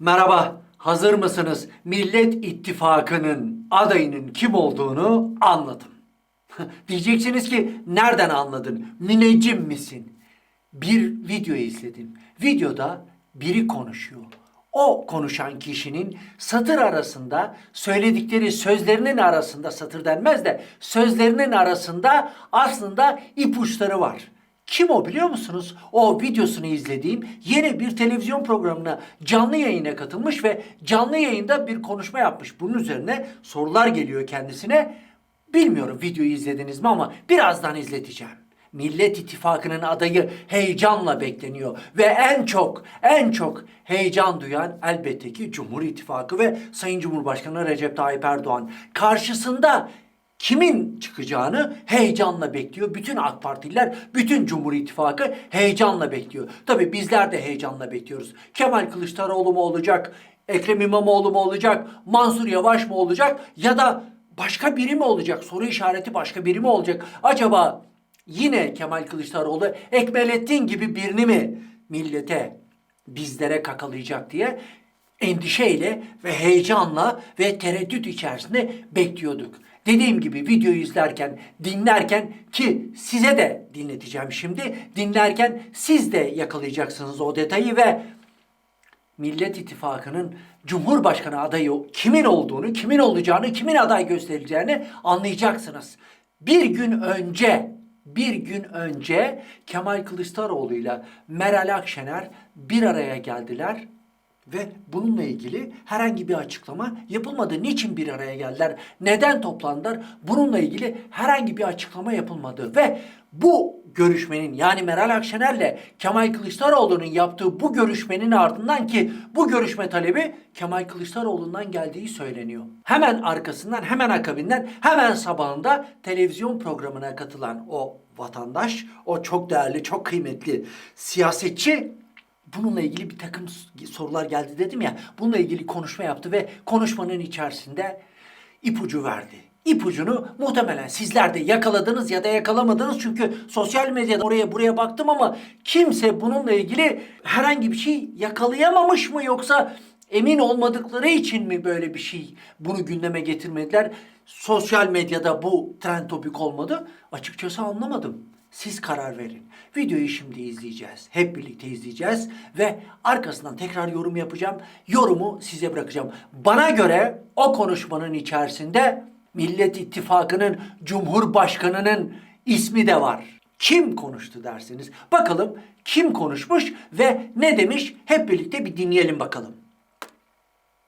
Merhaba, hazır mısınız? Millet İttifakı'nın adayının kim olduğunu anladım. Diyeceksiniz ki nereden anladın? Müneccim misin? Bir video izledim. Videoda biri konuşuyor. O konuşan kişinin satır arasında söyledikleri sözlerinin arasında satır denmez de sözlerinin arasında aslında ipuçları var. Kim o biliyor musunuz? O videosunu izlediğim yeni bir televizyon programına canlı yayına katılmış ve canlı yayında bir konuşma yapmış. Bunun üzerine sorular geliyor kendisine. Bilmiyorum videoyu izlediniz mi ama birazdan izleteceğim. Millet İttifakı'nın adayı heyecanla bekleniyor ve en çok en çok heyecan duyan elbette ki Cumhur İttifakı ve Sayın Cumhurbaşkanı Recep Tayyip Erdoğan karşısında kimin çıkacağını heyecanla bekliyor. Bütün AK Partililer, bütün Cumhur İttifakı heyecanla bekliyor. Tabii bizler de heyecanla bekliyoruz. Kemal Kılıçdaroğlu mu olacak? Ekrem İmamoğlu mu olacak? Mansur Yavaş mı olacak? Ya da başka biri mi olacak? Soru işareti başka biri mi olacak? Acaba yine Kemal Kılıçdaroğlu Ekmelettin gibi birini mi millete, bizlere kakalayacak diye endişeyle ve heyecanla ve tereddüt içerisinde bekliyorduk. Dediğim gibi videoyu izlerken, dinlerken ki size de dinleteceğim şimdi. Dinlerken siz de yakalayacaksınız o detayı ve Millet İttifakı'nın Cumhurbaşkanı adayı kimin olduğunu, kimin olacağını, kimin aday gösterileceğini anlayacaksınız. Bir gün önce, bir gün önce Kemal Kılıçdaroğlu ile Meral Akşener bir araya geldiler ve bununla ilgili herhangi bir açıklama yapılmadı. Niçin bir araya geldiler? Neden toplandılar? Bununla ilgili herhangi bir açıklama yapılmadı ve bu görüşmenin yani Meral Akşener'le Kemal Kılıçdaroğlu'nun yaptığı bu görüşmenin ardından ki bu görüşme talebi Kemal Kılıçdaroğlu'ndan geldiği söyleniyor. Hemen arkasından hemen akabinden hemen sabahında televizyon programına katılan o vatandaş, o çok değerli, çok kıymetli siyasetçi bununla ilgili bir takım sorular geldi dedim ya. Bununla ilgili konuşma yaptı ve konuşmanın içerisinde ipucu verdi. İpucunu muhtemelen sizler de yakaladınız ya da yakalamadınız çünkü sosyal medyada oraya buraya baktım ama kimse bununla ilgili herhangi bir şey yakalayamamış mı yoksa emin olmadıkları için mi böyle bir şey bunu gündeme getirmediler? Sosyal medyada bu trend topik olmadı. Açıkçası anlamadım. Siz karar verin. Videoyu şimdi izleyeceğiz. Hep birlikte izleyeceğiz ve arkasından tekrar yorum yapacağım. Yorumu size bırakacağım. Bana göre o konuşmanın içerisinde Millet İttifakı'nın Cumhurbaşkanı'nın ismi de var. Kim konuştu dersiniz? Bakalım kim konuşmuş ve ne demiş? Hep birlikte bir dinleyelim bakalım.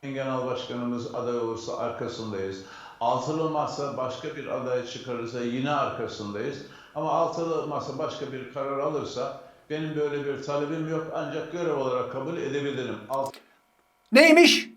Genel Başkanımız aday olursa arkasındayız. Altılı masa başka bir aday çıkarırsa yine arkasındayız. Ama altılı masa başka bir karar alırsa benim böyle bir talebim yok ancak görev olarak kabul edebilirim. Alt Neymiş?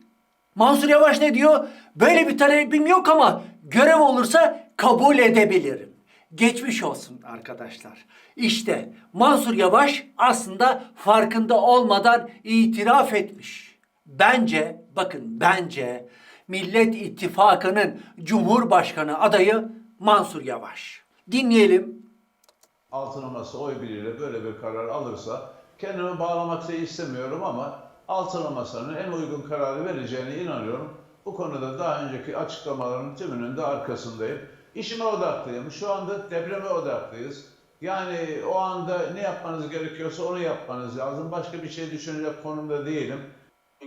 Mansur Yavaş ne diyor? Böyle bir talebim yok ama görev olursa kabul edebilirim. Geçmiş olsun arkadaşlar. İşte Mansur Yavaş aslında farkında olmadan itiraf etmiş. Bence, bakın bence Millet İttifakı'nın Cumhurbaşkanı adayı Mansur Yavaş. Dinleyelim. altılı masa oy birliğiyle böyle bir karar alırsa kendimi bağlamak da istemiyorum ama altılı masanın en uygun kararı vereceğine inanıyorum. Bu konuda daha önceki açıklamaların tümünün de arkasındayım. İşime odaklıyım. Şu anda depreme odaklıyız. Yani o anda ne yapmanız gerekiyorsa onu yapmanız lazım. Başka bir şey düşünecek konumda değilim.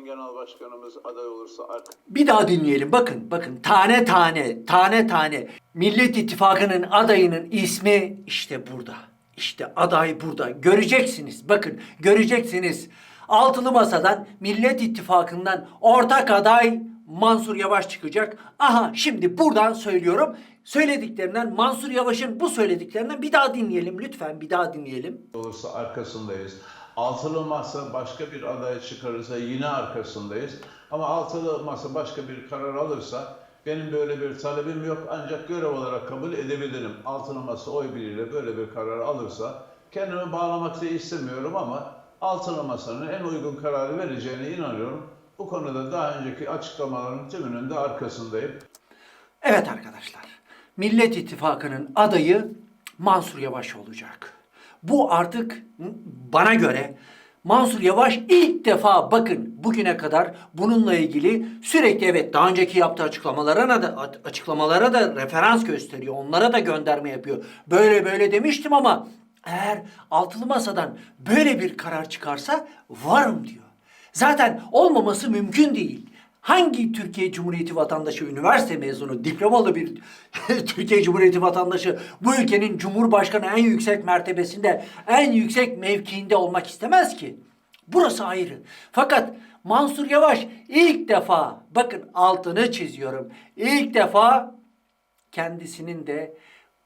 Genel Başkanımız aday olursa Bir daha dinleyelim. Bakın, bakın tane tane, tane tane. Millet İttifakı'nın adayının ismi işte burada. İşte aday burada. Göreceksiniz. Bakın, göreceksiniz. Altılı Masa'dan Millet İttifakı'ndan ortak aday Mansur Yavaş çıkacak. Aha şimdi buradan söylüyorum. Söylediklerinden Mansur Yavaş'ın bu söylediklerinden bir daha dinleyelim lütfen. Bir daha dinleyelim. olursa arkasındayız. Altılı masa başka bir aday çıkarırsa yine arkasındayız. Ama altılı masa başka bir karar alırsa benim böyle bir talebim yok ancak görev olarak kabul edebilirim. Altılı masa oy birliğiyle böyle bir karar alırsa kendimi bağlamak da istemiyorum ama altılı masanın en uygun kararı vereceğine inanıyorum. Bu konuda daha önceki açıklamaların tümünün de arkasındayım. Evet arkadaşlar. Millet İttifakı'nın adayı Mansur Yavaş olacak. Bu artık bana göre Mansur Yavaş ilk defa bakın bugüne kadar bununla ilgili sürekli evet daha önceki yaptığı açıklamalara da açıklamalara da referans gösteriyor. Onlara da gönderme yapıyor. Böyle böyle demiştim ama eğer altılı masadan böyle bir karar çıkarsa varım diyor. Zaten olmaması mümkün değil. Hangi Türkiye Cumhuriyeti vatandaşı, üniversite mezunu, diplomalı bir Türkiye Cumhuriyeti vatandaşı bu ülkenin Cumhurbaşkanı en yüksek mertebesinde, en yüksek mevkiinde olmak istemez ki? Burası ayrı. Fakat Mansur Yavaş ilk defa, bakın altını çiziyorum, ilk defa kendisinin de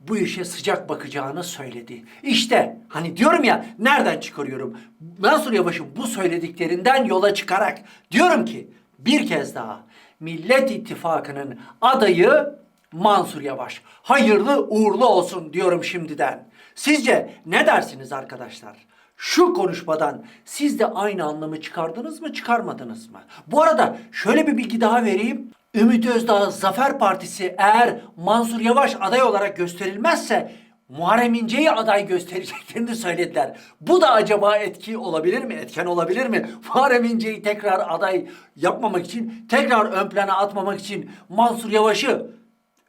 bu işe sıcak bakacağını söyledi. İşte hani diyorum ya nereden çıkarıyorum? Mansur Yavaş'ın bu söylediklerinden yola çıkarak diyorum ki bir kez daha Millet İttifakı'nın adayı Mansur Yavaş. Hayırlı uğurlu olsun diyorum şimdiden. Sizce ne dersiniz arkadaşlar? Şu konuşmadan siz de aynı anlamı çıkardınız mı çıkarmadınız mı? Bu arada şöyle bir bilgi daha vereyim. Ümit Özdağ Zafer Partisi eğer Mansur Yavaş aday olarak gösterilmezse Muharrem İnce'yi aday göstereceklerini söylediler. Bu da acaba etki olabilir mi? Etken olabilir mi? Muharrem İnce'yi tekrar aday yapmamak için, tekrar ön plana atmamak için Mansur Yavaş'ı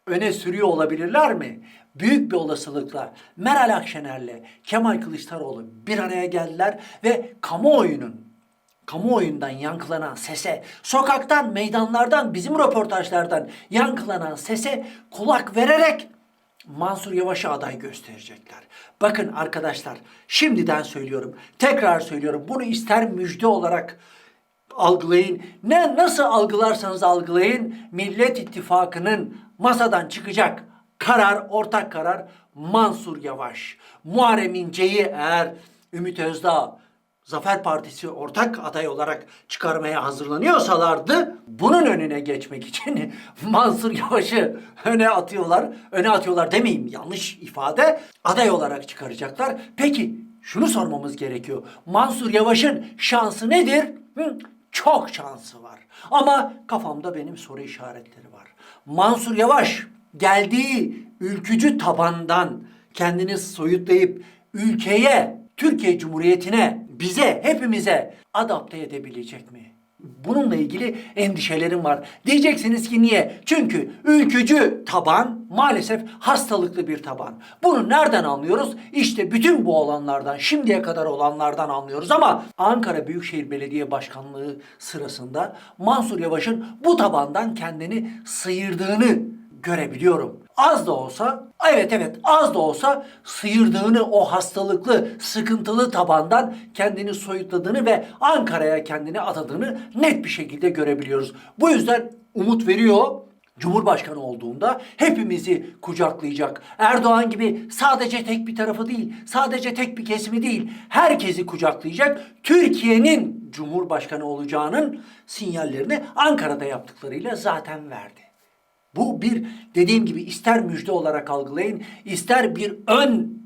öne sürüyor olabilirler mi? Büyük bir olasılıkla Meral Akşener'le Kemal Kılıçdaroğlu bir araya geldiler ve kamuoyunun kamuoyundan yankılanan sese, sokaktan, meydanlardan, bizim röportajlardan yankılanan sese kulak vererek Mansur Yavaş'a aday gösterecekler. Bakın arkadaşlar, şimdiden söylüyorum, tekrar söylüyorum. Bunu ister müjde olarak algılayın. Ne nasıl algılarsanız algılayın. Millet İttifakı'nın masadan çıkacak karar, ortak karar Mansur Yavaş. Muharrem İnce'yi eğer Ümit Özdağ Zafer Partisi ortak aday olarak çıkarmaya hazırlanıyorsalardı bunun önüne geçmek için Mansur Yavaş'ı öne atıyorlar. Öne atıyorlar demeyeyim yanlış ifade. Aday olarak çıkaracaklar. Peki şunu sormamız gerekiyor. Mansur Yavaş'ın şansı nedir? Hı? Çok şansı var. Ama kafamda benim soru işaretleri var. Mansur Yavaş geldiği ülkücü tabandan kendini soyutlayıp ülkeye, Türkiye Cumhuriyeti'ne, bize, hepimize adapte edebilecek mi? Bununla ilgili endişelerim var. Diyeceksiniz ki niye? Çünkü ülkücü taban maalesef hastalıklı bir taban. Bunu nereden anlıyoruz? İşte bütün bu olanlardan, şimdiye kadar olanlardan anlıyoruz ama Ankara Büyükşehir Belediye Başkanlığı sırasında Mansur Yavaş'ın bu tabandan kendini sıyırdığını görebiliyorum. Az da olsa, evet evet az da olsa sıyırdığını o hastalıklı, sıkıntılı tabandan kendini soyutladığını ve Ankara'ya kendini atadığını net bir şekilde görebiliyoruz. Bu yüzden umut veriyor. Cumhurbaşkanı olduğunda hepimizi kucaklayacak. Erdoğan gibi sadece tek bir tarafı değil, sadece tek bir kesimi değil, herkesi kucaklayacak. Türkiye'nin Cumhurbaşkanı olacağının sinyallerini Ankara'da yaptıklarıyla zaten verdi. Bu bir dediğim gibi ister müjde olarak algılayın, ister bir ön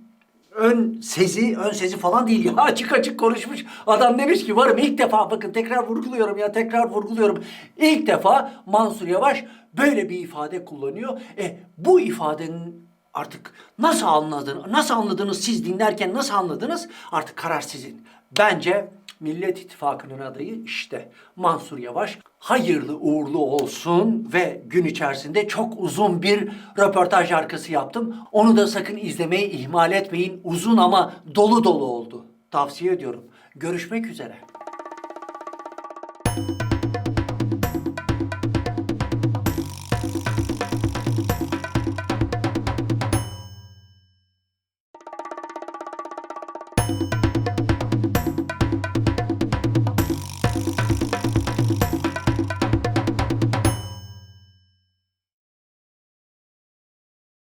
ön sezi, ön sezi falan değil ya açık açık konuşmuş. Adam demiş ki varım ilk defa bakın tekrar vurguluyorum ya tekrar vurguluyorum. İlk defa Mansur Yavaş böyle bir ifade kullanıyor. E bu ifadenin artık nasıl anladın, nasıl anladınız siz dinlerken nasıl anladınız? Artık karar sizin. Bence Millet İttifakı'nın adayı işte Mansur Yavaş. Hayırlı uğurlu olsun ve gün içerisinde çok uzun bir röportaj arkası yaptım. Onu da sakın izlemeyi ihmal etmeyin. Uzun ama dolu dolu oldu. Tavsiye ediyorum. Görüşmek üzere.